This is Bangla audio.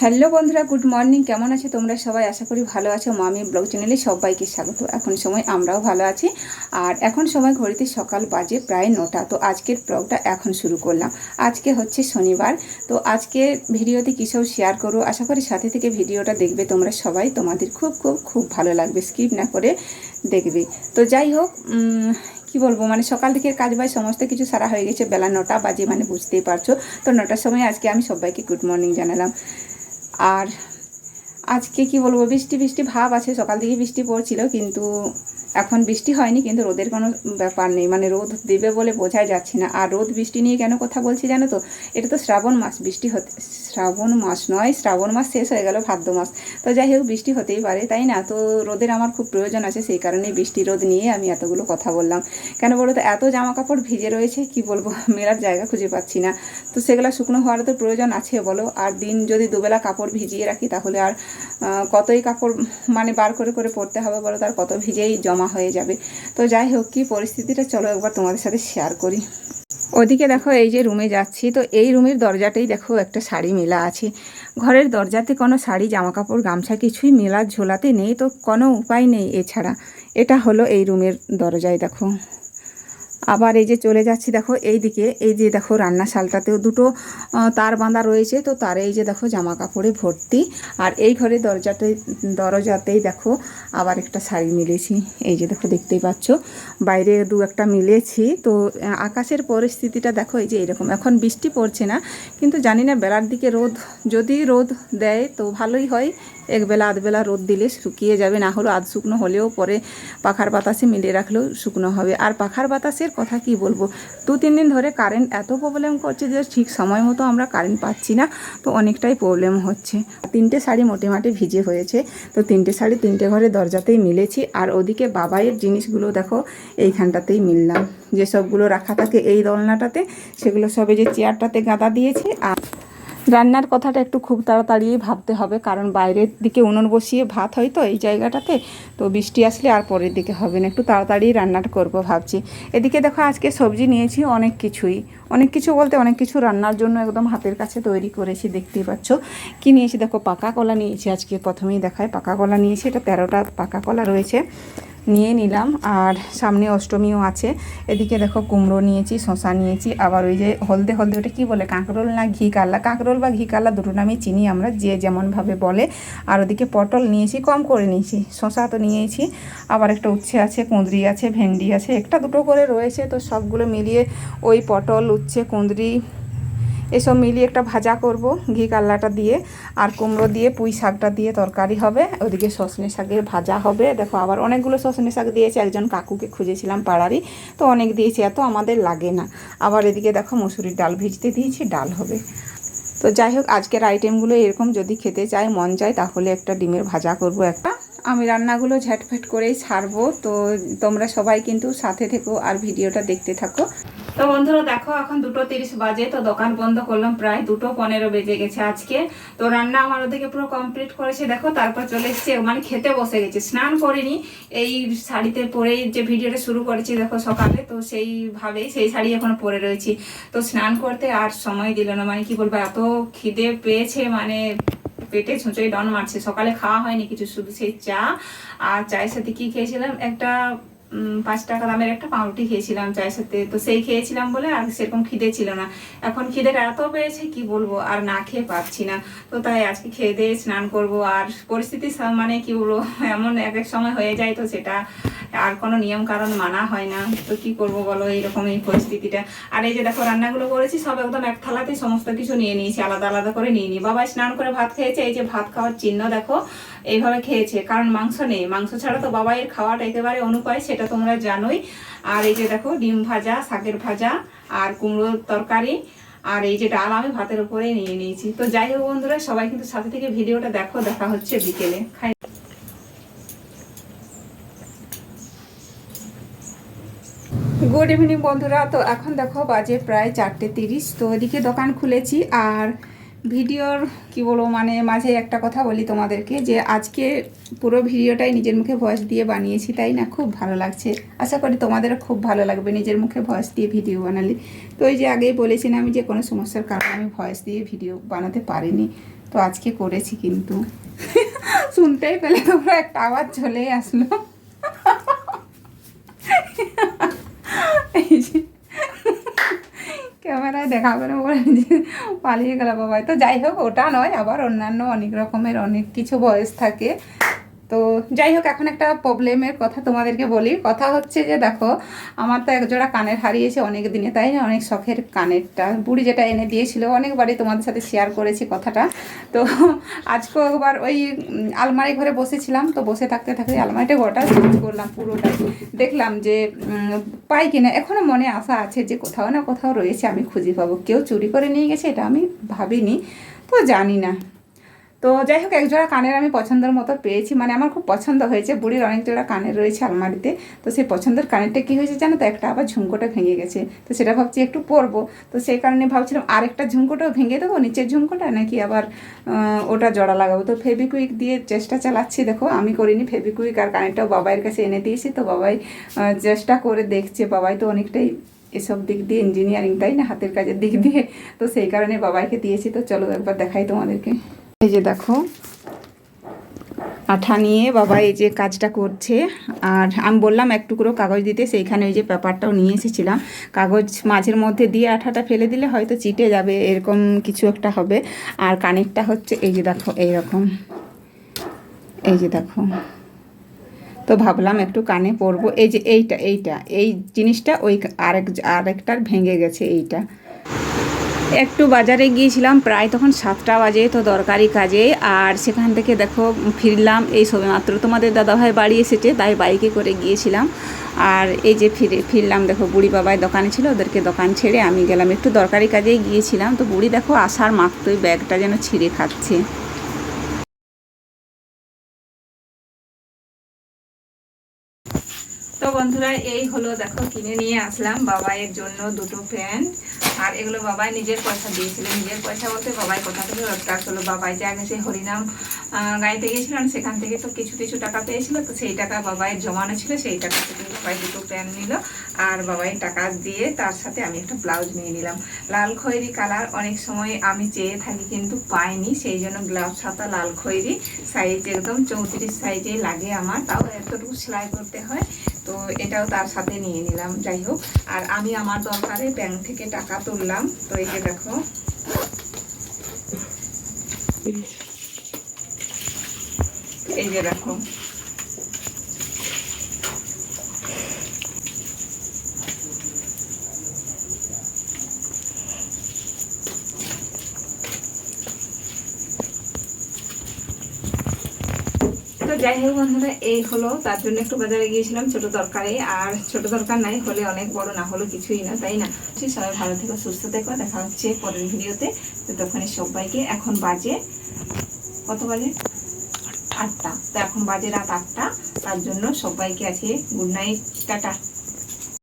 হ্যালো বন্ধুরা, গুড মর্নিং। কেমন আছো তোমরা সবাই? আশা করি ভালো আছো। মামি ব্লগ চ্যানেলে সবাইকে স্বাগত। এখন সময় আমরাও ভালো আছি। আর এখন সময় ঘড়িতে সকাল বাজে প্রায় নটা। তো আজকের ব্লগটা এখন শুরু করলাম। আজকে হচ্ছে শনিবার। তো আজকে ভিডিওতে কী সব শেয়ার করো আশা করি সাথে থেকে ভিডিওটা দেখবে তোমরা সবাই। তোমাদের খুব খুব খুব ভালো লাগবে। স্কিপ না করে দেখবে। তো যাই হোক কি বলব? মানে সকাল থেকে কাজ বাজ সমস্ত কিছু সারা হয়ে গেছে। বেলা নটা বাজে মানে বুঝতেই পারছ। তো নটার সময় আজকে আমি সবাইকে গুড মর্নিং জানালাম। আর আজকে কি বলব, বৃষ্টি বৃষ্টি ভাব আছে, সকাল থেকে বৃষ্টি পড়ছিল, কিন্তু এখন বৃষ্টি হয়নি, কিন্তু রোদের কোনো ব্যাপার নেই মানে রোদ দেবে বলে বোঝাই যাচ্ছে না। আর রোদ, বৃষ্টি নিয়ে কেন কথা বলছি জানো তো? এটা তো শ্রাবণ মাস, বৃষ্টি হতে, শ্রাবণ মাস নয়, শ্রাবণ মাস শেষ হয়ে গেল, ভাদ্র মাস। তো যাই হোক, বৃষ্টি হতেই পারে, তাই না? তো রোদের আমার খুব প্রয়োজন আছে, সেই কারণেই বৃষ্টি রোদ নিয়ে আমি এতগুলো কথা বললাম। কেন বলো তো, এত জামা কাপড় ভিজে রয়েছে, কি বলব, মেলার জায়গা খুঁজে পাচ্ছি না। তো সেগুলো শুকনো হওয়ার তো প্রয়োজন আছে, বলো। আর দিন যদি দুবেলা কাপড় ভিজিয়ে রাখি, তাহলে আর কতই কাপড় মানে বার করে করে পরতে হবে বলো, তার কত ভিজেই জমা হয়ে যাবে। তো যাই হোক, কি পরিস্থিতিটা, চলো একবার তোমাদের সাথে শেয়ার করি। ওদিকে দেখো, এই যে রুমে যাচ্ছি, তো এই রুমের দরজাটাই দেখো একটা শাড়ি মেলা আছে। ঘরের দরজাতে কোনো শাড়ি জামা কাপড় গামছা কিছুই মেলার ঝোলাতে নেই, তো কোনো উপায় নেই এছাড়া। এটা হলো এই রুমের দরজায় দেখো। আবার এই যে চলে যাচ্ছি, দেখো এই দিকে এই যে দেখো রান্নাশালটাতেও দুটো তার বাঁধা রয়েছে, তো তার এই যে দেখো জামা কাপড়ে ভর্তি। আর এই ঘরে দরজাতে, দরজাতেই দেখো আবার একটা শাড়ি মিলেছি, এই যে দেখো দেখতেই পাচ্ছ। বাইরে দু একটা মিলেছি, তো আকাশের পরিস্থিতিটা দেখো এই যে এরকম। এখন বৃষ্টি পড়ছে না, কিন্তু জানি না বেলার দিকে রোদ, যদি রোদ দেয় তো ভালোই হয়। একবেলা, আধবেলা রোদ দিলে শুকিয়ে যাবে, না হলেও আধ শুকনো হলেও পরে পাখার বাতাসে মিলিয়ে রাখলেও শুকনো হবে। আর পাখার বাতাসের কথা কি বলব? দু, তিন দিন ধরে কারেন্ট এত প্রবলেম করছে যে ঠিক সময় মতো আমরা কারেন্ট পাচ্ছি না, তো অনেকটাই প্রবলেম হচ্ছে। তিনটে শাড়ি মোটামুটি ভিজে হয়েছে, তো তিনটে শাড়ি তিনটে ঘরে দরজাতেই মিলেছি। আর ওদিকে বাবাইয়ের জিনিসগুলো দেখো, এইখানটাতেই মিললাম। যে সবগুলো রাখা থাকে এই দোলনাটাতে, সেগুলো সবে যে চেয়ারটাতে গাদা দিয়েছে, আর রান্নার কথাটা একটু খুব তাড়াতাড়ি ভাবতে হবে, কারণ বাইরের দিকে উনুন বসিয়ে ভাত হয় তো এই জায়গাটাতে। তো বৃষ্টি আসলে আর পরের দিকে হবে না, একটু তাড়াতাড়ি রান্নাটা করব ভাবছি। এদিকে দেখো আজকে সবজি নিয়েছি অনেক কিছুই, অনেক কিছু বলতে অনেক কিছু রান্নার জন্য একদম হাতের কাছে তৈরি করেছি, দেখতেই পাচ্ছ। কি নিয়েছি দেখো, পাকা কলা নিয়েছি আজকে প্রথমেই দেখায়, পাকা কলা নিয়েছি, এটা তেরোটা পাকা কলা রয়েছে। নিয়ে নিলাম। আর সামনে অষ্টমীও আছে। এদিকে দেখো কুমড়ো নিয়েছি শশা নিয়েছি, আবার ওই যে হলদে হলদে, ওটা কী বলে, কাঁকরোল না ঘি কাল্লা কাঁকরোল বা ঘি কাল্লা দুটো নামে চিনি আমরা, যে যেমনভাবে বলে। আর ওদিকে পটল নিয়েছি, কম করে নিয়েছি। শশা তো নিয়েছি। আবার একটা উচ্ছে আছে, কুঁদরি আছে, ভেন্ডি আছে, একটা দুটো করে রয়েছে। তো সবগুলো মিলিয়ে ওই পটল, উচ্ছে, কুঁদরি এসব মিলিয়ে একটা ভাজা করব, ঘি কাল্লাটা দিয়ে, আর কুমড়ো দিয়ে, পুঁই শাকটা দিয়ে তরকারি হবে, ওদিকে সজনে শাকের ভাজা হবে। দেখো, আবার অনেকগুলো সজনে শাক দিয়েছে, একজন কাকুকে খুঁজেছিলাম পাড়ারই, তো অনেক দিয়েছি, এত আমাদের লাগে না। আবার এদিকে দেখো, মুসুরির ডাল ভিজতে দিয়েছি, ডাল হবে। তো যাই হোক, আজকের আইটেমগুলো এরকম যদি খেতে চাই মন চায়, তাহলে একটা ডিমের ভাজা করব একটা। আমি রান্নাগুলো ঝটফট করেই ছাড়বো, তো তোমরা সবাই কিন্তু সাথে থেকো আর ভিডিওটা দেখতে থাকো। তো বন্ধুরা দেখো, এখন দুটো তিরিশ বাজে, তো দোকান বন্ধ করলাম, প্রায় দুটো পনেরো বেজে গেছে আজকে। তো রান্না আমার ওদিকে পুরো কমপ্লিট করেছে, দেখো, তারপর চলে এসেছে মানে খেতে বসে গেছে। স্নান করিনি, এই শাড়িতে পরেই যে ভিডিওটা শুরু করেছি, দেখো, সকালে, তো সেইভাবেই সেই শাড়ি এখন পরে রয়েছি। তো স্নান করতে আর সময় দিল না মানে কি বলব, এত খিদে পেয়েছে মানে পেটে ছুঁচোই ডন মারছে। সকালে খাওয়া হয়নি কিছু, শুধু সেই চা আর চায়ের সাথে কি খেয়েছিলাম? একটা পাঁচ টাকা দামের একটা পাউরুটি খেয়েছিলাম চায়ের সাথে। তো সেই খেয়েছিলাম বলে আর সেরকম খিদে ছিল না। এখন খিদের এত পেয়েছে কি বলব? আর না খেয়ে পাচ্ছি না। তো তাই আজকে খেয়ে দিয়ে স্নান করব। আর পরিস্থিতি মানে কি বলব? এমন এক এক সময় হয়ে যায় তো সেটা। আর কোনো নিয়ম কারণ মানা হয় না। তো কি করব বলো? এইরকম এই পরিস্থিতিটা। আর এই যে দেখো, রান্নাগুলো করেছি, সব একদম এক থালাতে সমস্ত কিছু নিয়ে নিয়েছি। আলাদা আলাদা করে নিয়ে নিই। বাবা স্নান করে ভাত খেয়েছে। এই যে ভাত খাওয়ার চিহ্ন দেখো এইভাবে খেয়েছে। কারণ মাংস নেই। মাংস ছাড়া তো বাবাইয়ের খাওয়াটা একেবারে অনুপায়, সেটা তোমরা জানোই। আর এই যে দেখো, ডিম ভাজা, শাকের ভাজা আর কুমড়োর তরকারি আর এই যে ডাল আমি ভাতের উপরেই নিয়ে নিয়েছি। তো যাই হোক বন্ধুরা, সবাই কিন্তু সাথে থেকে ভিডিওটা দেখো, দেখা হচ্ছে বিকেলে। খাই গুড ইভিনিং বন্ধুরা। তো এখন দেখো বাজে প্রায় চারটে তিরিশ। তো এদিকে দোকান খুলেছি। আর ভিডিওর, কি বলব মানে মাঝে একটা কথা বলি তোমাদেরকে, যে আজকে পুরো ভিডিওটাই নিজের মুখে ভয়েস দিয়ে বানিয়েছি, তাই না? খুব ভালো লাগছে। আশা করি তোমাদেরও খুব ভালো লাগবে নিজের মুখে ভয়েস দিয়ে ভিডিও বানালে। তো ওই যে আগেই বলেছি না আমি যে কোনো সমস্যার কারণে আমি ভয়েস দিয়ে ভিডিও বানাতে পারিনি, তো আজকে করেছি কিন্তু। শুনতেই পেলে তোমরা একটা আওয়াজ চলেই আসলো এই যে দেখা না বলে পালিয়ে গেল বাবাই তো যাই হোক, ওটা নয়, আবার অন্যান্য অনেক রকমের অনেক কিছু বয়স থাকে। তো যাই হোক, এখন একটা প্রবলেমের কথা তোমাদেরকে বলি। কথা হচ্ছে যে, দেখো, আমার তো একজোড়া কানের হারিয়েছে অনেক দিনে, তাই না? অনেক শখের কানেরটা। বুড়ি যেটা এনে দিয়েছিল, অনেকবারই তোমাদের সাথে শেয়ার করেছি কথাটা। তো আজকেও একবার ওই আলমারি ঘরে বসেছিলাম, তো বসে থাকতে থাকতে আলমারিটা গোটা করলাম পুরোটা দেখলাম যে পাই কিনা এখনও মনে আশা আছে যে কোথাও না কোথাও রয়েছে, আমি খুঁজে পাবো। কেউ চুরি করে নিয়ে গেছে, এটা আমি ভাবিনি, তো জানি না। তো যাই হোক একজোড়া কানের আমি পছন্দের মতো পেয়েছি। মানে আমার খুব পছন্দ হয়েছে। বুড়ির অনেক জোড়া কানের রয়েছে আলমারিতে। তো সেই পছন্দের কানেরটা কী হয়েছে জানো তো? একটা আবার ঝুমকোটা ভেঙে গেছে। তো সেটা ভাবছি একটু পরবো। তো সেই কারণে ভাবছিলাম আরেকটা ঝুমকোটাও ভেঙে দেবো, নিচের ঝুমকোটা, নাকি আবার ওটা জোড়া লাগাবো। তো ফেবিকুইক দিয়ে চেষ্টা চালাচ্ছি। দেখো, আমি করিনি ফেবিকুইক আর কানেরটাও বাবাইয়ের কাছে এনে দিয়েছি। তো বাবাই চেষ্টা করে দেখছে। বাবাই তো অনেকটাই এসব দিক দিয়ে ইঞ্জিনিয়ারিং তাই না? হাতের কাজের দিক দিয়ে। তো সেই কারণে বাবাইকে দিয়েছি। তো চলো একবার দেখাই তোমাদেরকে। এই যে দেখো, আঠা নিয়ে বাবা এই যে কাজটা করছে। আর আমি বললাম এক টুকরো কাগজ দিতে, সেইখানে ওই যে পেপারটাও নিয়ে এসেছিলাম। কাগজ মাঝের মধ্যে দিয়ে আঠাটা ফেলে দিলে হয়তো চিটে যাবে, এরকম কিছু একটা হবে। আর কানেরটা হচ্ছে, এই যে দেখো, এইরকম। এই যে দেখো। তো ভাবলাম একটু কানে পরবো। এই যে এইটা এইটা, এই জিনিসটা ওই আরেক, আরেকটার ভেঙে গেছে এইটা। একটু বাজারে গিয়েছিলাম, প্রায় তখন সাতটা বাজে তো দরকারি কাজে। আর সেখান থেকে দেখো, ফিরলাম, এই সবে মাত্র তোমাদের দাদাভাই বাড়ি এসেছে, তাই বাইকে করে গিয়েছিলাম। আর এই যে ফিরে, ফিরলাম, দেখো, বুড়ি বাবায় দোকানে ছিল, ওদেরকে দোকান ছেড়ে আমি গেলাম। একটু দরকারি কাজেই গিয়েছিলাম, তো বুড়ি দেখো, আসার মাত্রই ব্যাগটা যেন ছিঁড়ে খাচ্ছে। তো বন্ধুরা, এই হলো দেখো, কিনে নিয়ে আসলাম বাবাইয়ের জন্য দুটো প্যান্ট আর এগুলো বাবাই নিজের পয়সা দিয়েছিল। নিজের পয়সা বলতে বাবাই কোথা থেকে রোজগার করল? বাবাই যে আগে সেই হরিনাম গাইতে গিয়েছিলেন সেখান থেকে তো কিছু কিছু টাকা পেয়েছিল। তো সেই টাকা বাবাইয়ের জমানো ছিল, সেই টাকা থেকে বাবাই দুটো প্যান্ট নিল। আর বাবাই টাকা দিয়ে তার সাথে আমি একটা ব্লাউজ নিয়ে নিলাম। লাল খয়েরি কালার অনেক সময় আমি চেয়ে থাকি কিন্তু পাইনি। সেই জন্য ব্লাউজ হাতা লাল খয়েরি সাইজ একদম চৌত্রিশ সাইজে লাগে আমার। তাও এতটুকু সেলাই করতে হয়। তো এটাও তার সাথে নিয়ে নিলাম, যাই হোক। আর আমি আমার দরকারে ব্যাংক থেকে টাকা তুললাম। তো এই যে দেখো। এই যে দেখো। যাই হোক বন্ধুরা এই হলো তার জন্য একটু বাজারে গিয়েছিলাম ছোট তরকারি আর ছোট দরকার নাই হলে অনেক বড় না হলো কিছুই না তাই না? ঠিক সবাই ভালো থেকো সুস্থ থেকো দেখা হচ্ছে পরের ভিডিওতে। তো তখন সবাইকে এখন বাজে কত বাজে? আটটা। তো এখন বাজে রাত আটটা তার জন্য সবাইকে আছে গুড নাইট টাটা।